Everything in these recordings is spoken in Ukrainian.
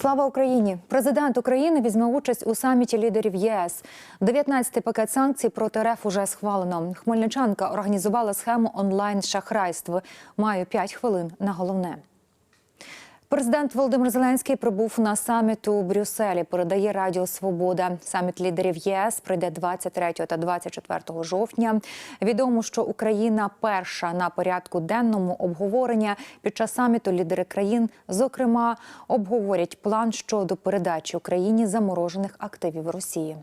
Слава Україні! Президент України візьме участь у саміті лідерів ЄС. 19-й пакет санкцій проти РФ уже схвалено. Хмельничанка організувала схему онлайн шахрайств. Маю 5 хвилин на головне. Президент Володимир Зеленський прибув на саміт у Брюсселі. Передає Радіо Свобода. Саміт лідерів ЄС прийде 23 та 24 жовтня. Відомо, що Україна перша на порядку денному обговорення під час саміту лідери країн, зокрема, обговорять план щодо передачі Україні заморожених активів Росії.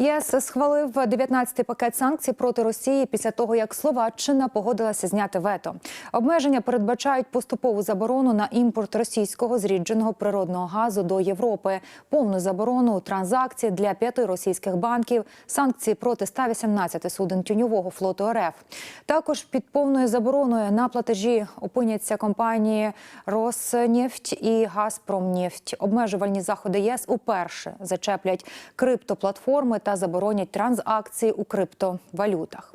ЄС схвалив 19-й пакет санкцій проти Росії після того, як Словаччина погодилася зняти вето. Обмеження передбачають поступову заборону на імпорт російського зрідженого природного газу до Європи, повну заборону транзакцій для п'яти російських банків, санкції проти 118 суден тюньового флоту РФ. Також під повною забороною на платежі опиняться компанії Роснефть і Газпромнефть. Обмежувальні заходи ЄС уперше зачеплять криптоплатформи та заборонять транзакції у криптовалютах.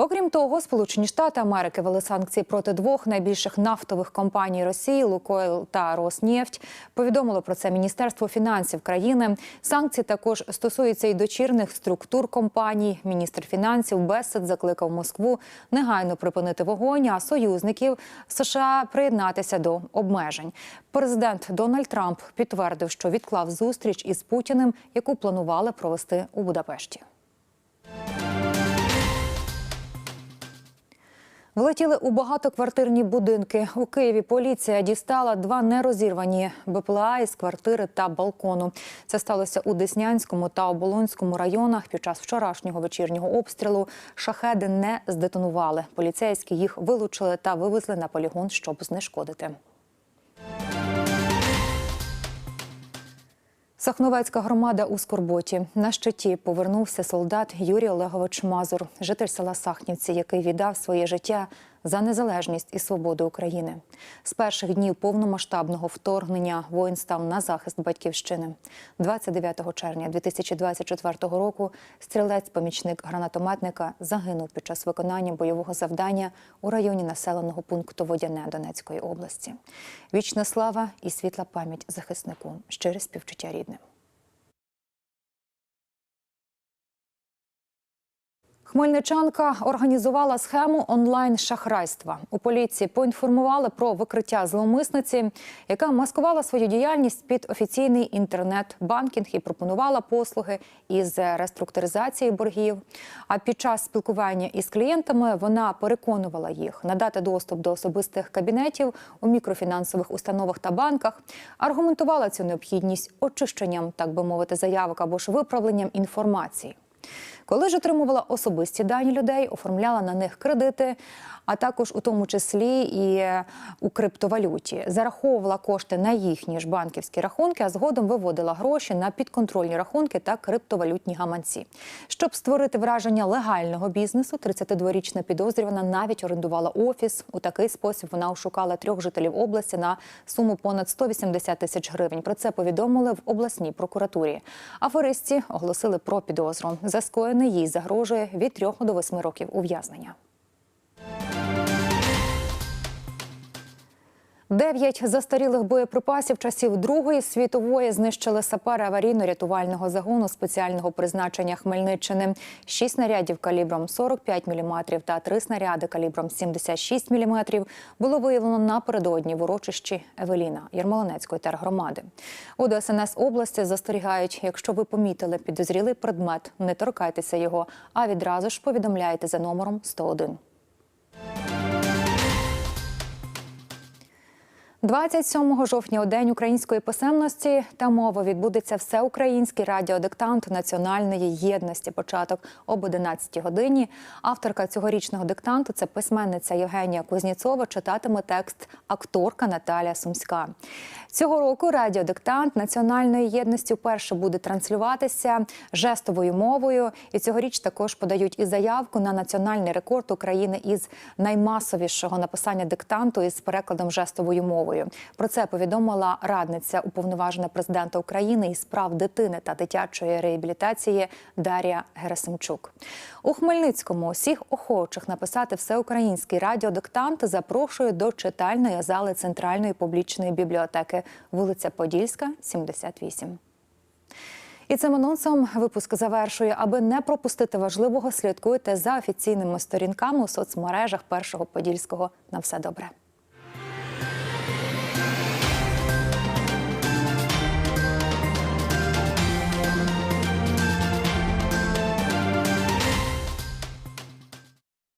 Окрім того, Сполучені Штати Америки вели санкції проти двох найбільших нафтових компаній Росії Лукойл та Роснефть. Повідомило про це Міністерство фінансів країни. Санкції також стосуються і дочірних структур компаній. Міністр фінансів Бесед закликав Москву негайно припинити вогонь, а союзників США приєднатися до обмежень. Президент Дональд Трамп підтвердив, що відклав зустріч із Путіним, яку планували провести у Будапешті. Влетіли у багатоквартирні будинки. У Києві поліція дістала два нерозірвані БПЛА із квартири та балкону. Це сталося у Деснянському та Оболонському районах. Під час вчорашнього вечірнього обстрілу шахеди не здетонували. Поліцейські їх вилучили та вивезли на полігон, щоб знешкодити. Сахновецька громада у Скорботі. На щиті повернувся солдат Юрій Олегович Мазур, житель села Сахнівці, який віддав своє життя за незалежність і свободу України. З перших днів повномасштабного вторгнення воїн став на захист батьківщини. 29 червня 2024 року стрілець-помічник гранатометника загинув під час виконання бойового завдання у районі населеного пункту Водяне Донецької області. Вічна слава і світла пам'ять захиснику. Щире співчуття рідним. Хмельничанка організувала схему онлайн-шахрайства. У поліції поінформували про викриття зловмисниці, яка маскувала свою діяльність під офіційний інтернет-банкінг і пропонувала послуги із реструктуризації боргів. А під час спілкування із клієнтами вона переконувала їх надати доступ до особистих кабінетів у мікрофінансових установах та банках, аргументувала цю необхідність очищенням, так би мовити, заявок або ж виправленням інформації. Коли ж отримувала особисті дані людей, оформляла на них кредити, а також у тому числі і у криптовалюті, зараховувала кошти на їхні ж банківські рахунки, а згодом виводила гроші на підконтрольні рахунки та криптовалютні гаманці. Щоб створити враження легального бізнесу, 32-річна підозрювана навіть орендувала офіс. У такий спосіб вона ошукала трьох жителів області на суму понад 180 тисяч гривень. Про це повідомили в обласній прокуратурі. Аферисті оголосили про підозру. За скоєне їй загрожує від 3 до 8 років ув'язнення. Дев'ять застарілих боєприпасів часів Другої світової знищили сапери аварійно-рятувального загону спеціального призначення Хмельниччини. Шість снарядів калібром 45 мм та три снаряди калібром 76 мм було виявлено напередодні в урочищі Евеліна Ярмолинецької тергромади. У ДСНС області застерігають, якщо ви помітили підозрілий предмет, не торкайтеся його, а відразу ж повідомляйте за номером 101. 27 жовтня у день української писемності та мови відбудеться всеукраїнський радіодиктант національної єдності. Початок об 11 годині. Авторка цьогорічного диктанту це письменниця Євгенія Кузніцова. Читатиме текст акторка Наталя Сумська. Цього року радіодиктант національної єдності вперше буде транслюватися жестовою мовою. І цьогоріч також подають і заявку на національний рекорд України із наймасовішого написання диктанту із перекладом жестовою мовою. Мовою. Про це повідомила радниця уповноважена президента України із прав дитини та дитячої реабілітації Дар'я Герасимчук. У Хмельницькому усіх охочих написати всеукраїнський радіодиктант запрошує до читальної зали центральної публічної бібліотеки, вулиця Подільська, 78. І цим анонсом випуск завершує. Аби не пропустити важливого, слідкуйте за офіційними сторінками у соцмережах першого подільського. На все добре.